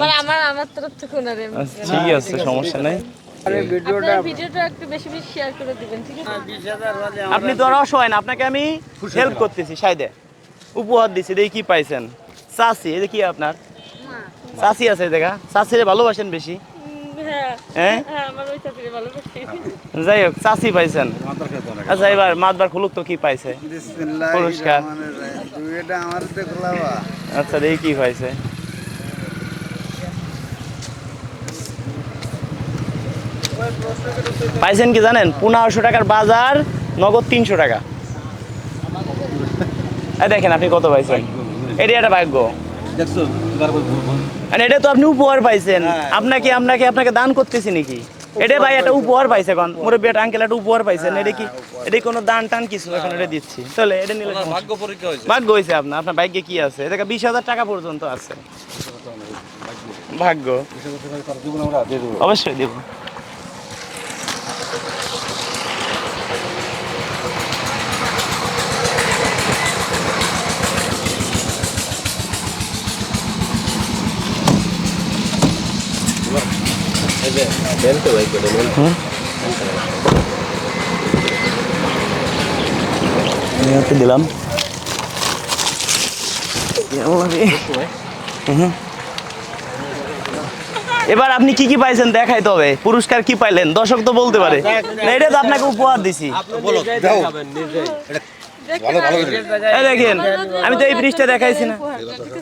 মানে আমার আমার তরফ থেকে ওনারে আচ্ছা, ঠিক আছে সমস্যা নাই। আপনার ভিডিওটা একটু বেশি বেশি শেয়ার করে দিবেন ঠিক আছে? আপনি তো আর অসহায় না আপনাকে আমি হেল্প করতেছি সাইডে উপহার দিছি দেখি কি পাইছেন। চাষি এই কি আপনার? চাষি আছে দেখা চাষিরে ভালোবাসেন বেশি। হ্যাঁ। হ্যাঁ? হ্যাঁ যাই হোক চাষি পাইছেন। আচ্ছা এবার মাতবার খুলুক তো কি পাইছে। পুরস্কার। আচ্ছা দেখি কি পাইছে। পাইছেন কি জানেন? পনেরোশো টাকার বাজার নগদ তিনশো টাকা। দেখেন আপনি কত পাইছেন? এটা একটা ভাগ্য। এটা তো আপনি উপহার পাইছেন। আপনাকে আপনাকে আপনাকে দান করতেছি নাকি? এটা ভাই একটা উপহার পাইছে এখন। মুরব্বী একটা আঙ্কেল একটা উপহার পাইছেন। এটা কি এটা কোনো দান টান কিছু? এখন এটা দিচ্ছি। চলে এটা নিলে ভাগ্য পরীক্ষা হয়েছে। ভাগ্য হয়েছে আপনার। আপনার ভাগ্যে কি আছে? এটা বিশ হাজার টাকা পর্যন্ত আছে। ভাগ্য। অবশ্যই দেব। দিলাম হুম। এবার আপনি কি কি পাইছেন দেখাই তবে পুরস্কার কি পাইলেন? দর্শক তো বলতে পারে। এটা তো আপনাকে উপহার দিছি। বলো দেখেন। আমি তো এই ব্রিজটা দেখাইছি না।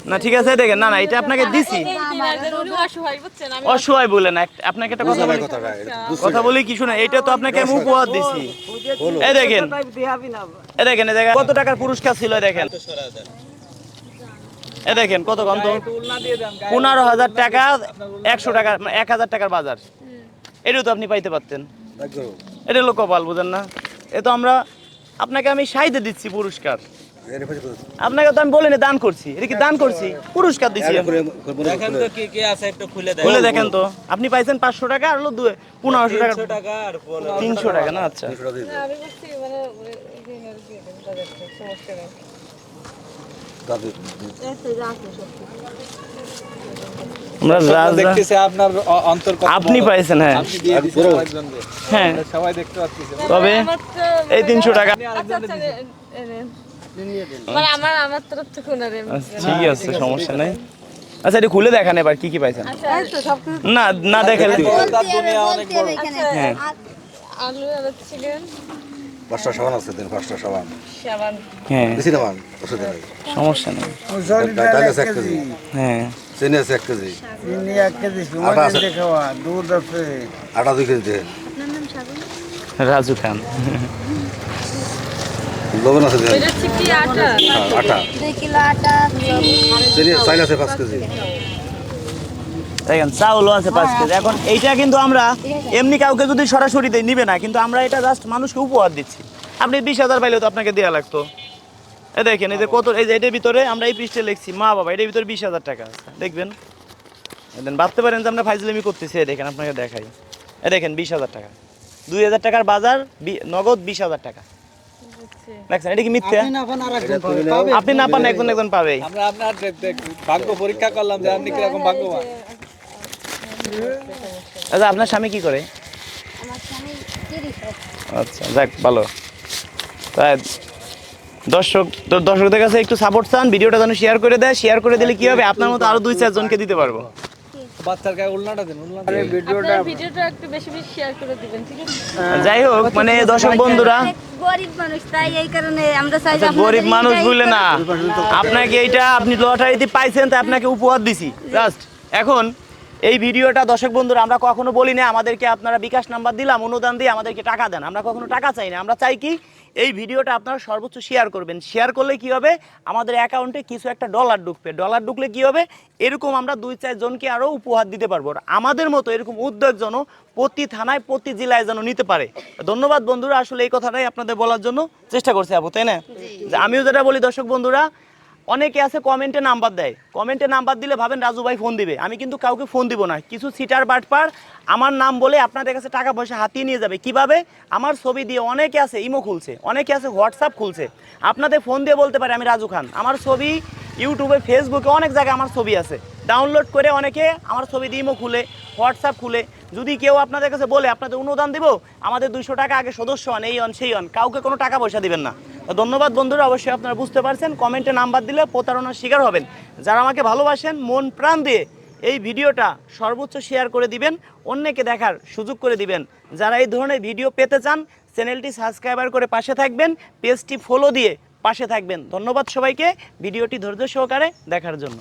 না ঠিক আছে দেখেন না না এটা আপনাকে দিছি। অসহায় বলেন এক- আপনাকে একটা কথা বলি। কথা বলি কি শুনে এটা তো আপনাকে আমি উপহার দিছি। এই দেখেন এই দেখেন এই দেখেন কত টাকার পুরস্কার ছিল দেখেন। এ দেখেন কত কম তো? পনেরো হাজার টাকা একশো টাকা এক হাজার টাকার বাজার। এটাও তো আপনি পাইতে পারতেন। এটা হলো কপাল বুঝেন না? এ তো আমরা আপনাকে আমি সাহিদে দিচ্ছি পুরস্কার। আপনাকে তো আমি বলিনি দান করছি। এটা কি দান করছি? পুরস্কার দিচ্ছি আমি। করে করে দেখেন তো কি কি আছে একটু খুলে দেখেন তো। আপনি পাইছেন পাঁচশো টাকা আর পনেরোশো টাকা। তিনশো টাকা তিনশো টাকা না আচ্ছা। আমরা রাজা দেখতেছে আপনার অন্তর আপনি। পাইছেন হ্যাঁ। হ্যাঁ। সবাই দেখতে পাচ্ছেন তবে এই তিনশো টাকা আচ্ছা আচ্ছা মানে আমার আমার তরফ থেকে আচ্ছা, ঠিক আছে সমস্যা নাই। আচ্ছা এটা খুলে দেখান এবার কি কি পাইছেন? আচ্ছা কিছু না না দেখে তার দুনিয়া অনেক বড় হ্যাঁ। আলু আর ছিলেন। পাঁচটা সাবান আছে দিন পাঁচটা সাবান। সাবান। হ্যাঁ। বেশি দামান ওষুধের আগে। সমস্যা নেই। ডাল আছে এক কেজি। হ্যাঁ। চিনি আছে এক কেজি। চিনি এক কেজি আটা আছে। খাওয়া দুধ আছে। আটা দুই কেজি দেন। রাজু খান। লবণ আছে দেন। আটা? হ্যাঁ, আটা। দুই কিলো আটা চিনি চাইল আছে পাঁচ কেজি। দেখেন চাউলও আছে পাঁচ কেজি। এখন এইটা কিন্তু আমরা এমনি কাউকে যদি সরাসরি দেই নিবে না কিন্তু আমরা এটা জাস্ট মানুষকে উপহার দিচ্ছি। আপনি বিশ হাজার পাইলেও তো আপনাকে দেওয়া লাগতো। এই দেখেন এই যে কত এই যে এটার ভিতরে আমরা এই পৃষ্ঠে লিখছি মা বাবা এটার ভিতরে বিশ হাজার টাকা আছে। দেখবেন? দেন ভাবতে পারেন যে আমরা ফাইজলামি করতেছি এই দেখেন আপনাকে দেখাই। এই দেখেন বিশ হাজার টাকা। দুই হাজার টাকার বাজার বি- নগদ বিশ হাজার টাকা। দেখছেন এটা কি মিথ্যা? আপনি না পান একজন একজন পাবেই। আমরা আপনার ভাগ্য পরীক্ষা করলাম যে আপনি কীরকম ভাগ্যবান। আচ্ছা আপনার স্বামী কি করে? আমার স্বামী তিরিশ আচ্ছা যাক ভালো। তাই দর্শক তো দর্শকদের কাছে একটু সাপোর্ট চান ভিডিওটা যেন শেয়ার করে দেয় শেয়ার করে দিলে কি হবে? আপনার মতো আরও দুই চারজনকে দিতে পারব। বাচ্চার গায়ে উল্লাটা দিন উল্লাটা আপনার ভিডিওটা একটু বেশি বেশি শেয়ার করে দিবেন ঠিক আছে? যাই হোক মানে দর্শক বন্ধুরা গরিব মানুষ তাই এই কারণে আমরা চাই যে আচ্ছা, গরিব মানুষ বুঝলে না। আপনাকে এইটা আপনি লটারিতে পাইছেন তাই আপনাকে উপহার দিছি। জাস্ট এখন এই ভিডিওটা দর্শক বন্ধুরা আমরা কখনো বলি না আমাদেরকে আপনারা বিকাশ নাম্বার দিলাম অনুদান দিয়ে আমাদেরকে টাকা দেন। আমরা কখনো টাকা চাই না আমরা চাই কি এই ভিডিওটা আপনারা সর্বোচ্চ শেয়ার করবেন। শেয়ার করলে কি হবে আমাদের অ্যাকাউন্টে কিছু একটা ডলার ঢুকবে। ডলার ঢুকলে কি হবে এরকম আমরা দুই চার জনকে আরও উপহার দিতে পারব। আমাদের মতো এরকম উদ্যোগ যেন প্রতি থানায় প্রতি জেলায় যেন নিতে পারে। ধন্যবাদ বন্ধুরা আসলে এই কথাটাই আপনাদের বলার জন্য চেষ্টা করছি আপু তাই না? আমিও যেটা বলি দর্শক বন্ধুরা অনেকে আছে কমেন্টে নাম্বার দেয়। কমেন্টে নাম্বার দিলে ভাবেন রাজু ভাই ফোন দিবে। আমি কিন্তু কাউকে ফোন দিব না। কিছু সিটার বাটপার আমার নাম বলে আপনাদের কাছে টাকা পয়সা হাতিয়ে নিয়ে যাবে। কীভাবে? আমার ছবি দিয়ে অনেকে আছে ইমো খুলছে, অনেকে আছে হোয়াটসঅ্যাপ খুলছে। আপনাদের ফোন দিয়ে বলতে পারে আমি রাজু খান। আমার ছবি ইউটিউবে ফেসবুকে অনেক জায়গায় আমার ছবি আছে। ডাউনলোড করে অনেকে আমার ছবি দিয়ে ইমো খুলে হোয়াটসঅ্যাপ খুলে। যদি কেউ আপনাদের কাছে বলে, আপনাদের অনুদান দিব, আমাদের দুশো টাকা আগে সদস্য হন, এই অন সেই অন কাউকে কোনো টাকা পয়সা দিবেন না। ধন্যবাদ বন্ধুরা, অবশ্যই আপনারা বুঝতে পারছেন। কমেন্টে নাম্বার দিলে প্রতারণার শিকার হবেন। যারা আমাকে ভালোবাসেন, মন প্রাণ দিয়ে এই ভিডিওটা সর্বোচ্চ শেয়ার করে দিবেন, অন্যকে দেখার সুযোগ করে দিবেন। যারা এই ধরনের ভিডিও পেতে চান, চ্যানেলটি সাবস্ক্রাইবার করে পাশে থাকবেন, পেজটি ফলো দিয়ে পাশে থাকবেন। ধন্যবাদ সবাইকে, ভিডিওটি ধৈর্য সহকারে দেখার জন্য।